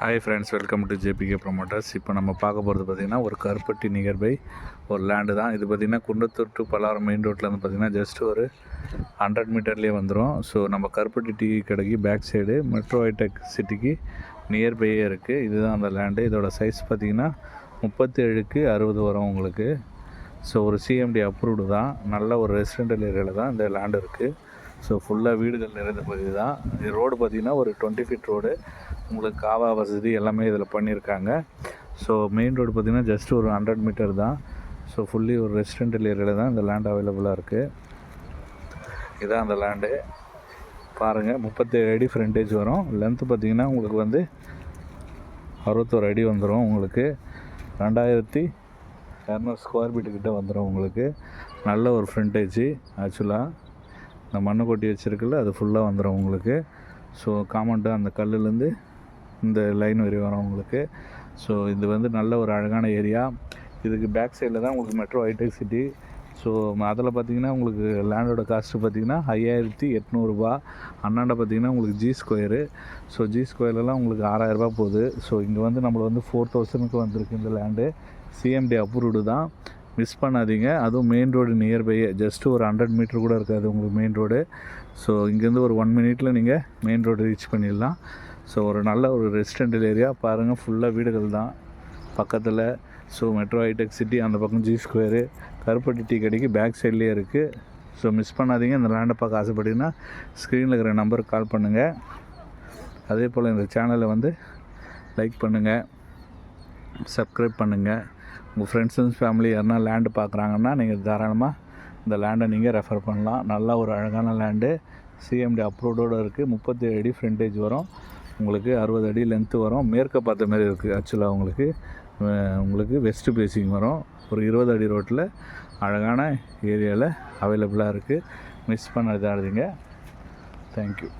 Hi friends welcome to JBK promoters இப்போ நம்ம பார்க்க போகிறது பார்த்திங்கன்னா ஒரு கருப்பட்டி நியர்பை ஒரு லேண்டு தான். இது பார்த்திங்கன்னா குண்டத்தூர் டு பல்லாரம் மெயின் ரோட்லேருந்து பார்த்திங்கன்னா ஜஸ்ட் ஒரு ஹண்ட்ரட் மீட்டர்லேயே வந்துடும் ஸோ நம்ம கருப்பட்டி டீ கடைக்கு பேக் சைடு மெட்ரோ ஹைடெக் சிட்டிக்கு நியர்பையே இருக்குது இதுதான் அந்த லேண்டு இதோட சைஸ் பார்த்திங்கன்னா முப்பத்தேழுக்கு அறுபது வரும் உங்களுக்கு. ஸோ ஒரு சிஎம்டி அப்ரூவ்டு தான். நல்ல ஒரு ரெசிடென்டல் ஏரியாவில் தான் இந்த லேண்டு இருக்குது ஸோ ஃபுல்லாக வீடுகள் நிறைந்த பகுதி தான். இது ரோடு பார்த்திங்கன்னா ஒரு டுவெண்ட்டி ஃபீட் ரோடு உங்களுக்கு காவா வசதி எல்லாமே இதில் பண்ணியிருக்காங்க. ஸோ மெயின் ரோடு பார்த்திங்கன்னா ஜஸ்ட் ஒரு ஹண்ட்ரட் மீட்டர் தான். ஸோ ஃபுல்லி ஒரு ரெசிடென்டல் ஏரியாவில் தான் இந்த லேண்ட் அவைலபிளாக இருக்குது இதான் அந்த லேண்டு பாருங்கள் முப்பத்தேழு அடி ஃப்ரண்டேஜ் வரும். லென்த்து பார்த்திங்கன்னா உங்களுக்கு வந்து அறுபத்தோரு அடி வந்துடும் உங்களுக்கு. ரெண்டாயிரத்தி இரநூறு ஸ்கொயர் ஃபீட்டு கிட்டே வந்துடும் உங்களுக்கு. நல்ல ஒரு ஃப்ரண்டேஜ் ஆக்சுவலாக இந்த மண்ணு கொட்டி வச்சுருக்குல்ல அது ஃபுல்லாக வந்துடும் உங்களுக்கு. ஸோ காமண்ட்டாக அந்த கல்லுலேருந்து இந்த லைன் வரி வரும் உங்களுக்கு. ஸோ இது வந்து நல்ல ஒரு அழகான ஏரியா இதுக்கு பேக் சைடில் தான் உங்களுக்கு மெட்ரோ ஹைடெக் சிட்டி ஸோ அதில் பார்த்தீங்கன்னா உங்களுக்கு லேண்டோட காஸ்ட்டு பார்த்தீங்கன்னா ஐயாயிரத்தி எட்நூறுபா அண்ணாண்ட பார்த்தீங்கன்னா உங்களுக்கு ஜி ஸ்கொயரு ஸோ ஜி ஸ்கொயர்லாம் உங்களுக்கு ஆறாயிரரூபா போகுது. ஸோ இங்கே வந்து நம்மளை வந்து ஃபோர் தௌசண்ட்க்கு வந்திருக்கு இந்த லேண்டு சிஎம்டி அப்ரூவ்டு தான். மிஸ் பண்ணாதீங்க. அதுவும் மெயின் ரோடு நியர்பையே ஜஸ்ட்டு ஒரு ஹண்ட்ரட் மீட்டர் கூட இருக்காது உங்களுக்கு மெயின் ரோடு ஸோ இங்கேருந்து ஒரு ஒன் மினிட்டில் நீங்கள் மெயின் ரோடு ரீச் பண்ணிடலாம். ஸோ ஒரு நல்ல ஒரு ரெசிடென்டல் ஏரியா பாருங்கள் ஃபுல்லாக வீடுகள் தான். பக்கத்தில் ஸோ மெட்ரோ ஹைடெக் சிட்டி அந்த பக்கம் ஜி ஸ்கொயரு கருப்பட்டி டீ கடைக்கு பேக் சைட்லேயே இருக்குது ஸோ மிஸ் பண்ணாதீங்க. இந்த லேண்டை பார்க்க ஆசைப்பட்டீங்கன்னா ஸ்க்ரீனில் இருக்கிற நம்பருக்கு கால் பண்ணுங்கள் அதே போல் இந்த சேனலை வந்து லைக் பண்ணுங்கள் சப்ஸ்கிரைப் பண்ணுங்கள் உங்கள் ஃப்ரெண்ட்ஸ் அண்ட் ஃபேமிலி யாருனா லேண்டு பார்க்குறாங்கன்னா நீங்கள் தாராளமாக இந்த லேண்டை நீங்கள் ரெஃபர் பண்ணலாம். நல்லா ஒரு அழகான லேண்டு சிஎம்டி அப்ரூவ்டோடு இருக்குது முப்பத்தேழு அடி ஃப்ரண்டேஜ் வரும். உங்களுக்கு அறுபது அடி லென்த்து வரும். மேற்க பார்த்த மாதிரி இருக்குது ஆக்சுவலாக உங்களுக்கு உங்களுக்கு வெஸ்ட்டு பேசிங் வரும். ஒரு இருபது அடி ரோட்டில் அழகான ஏரியாவில் அவைலபிளாக இருக்குது மிஸ் பண்ணாதீங்க. தேங்க்யூ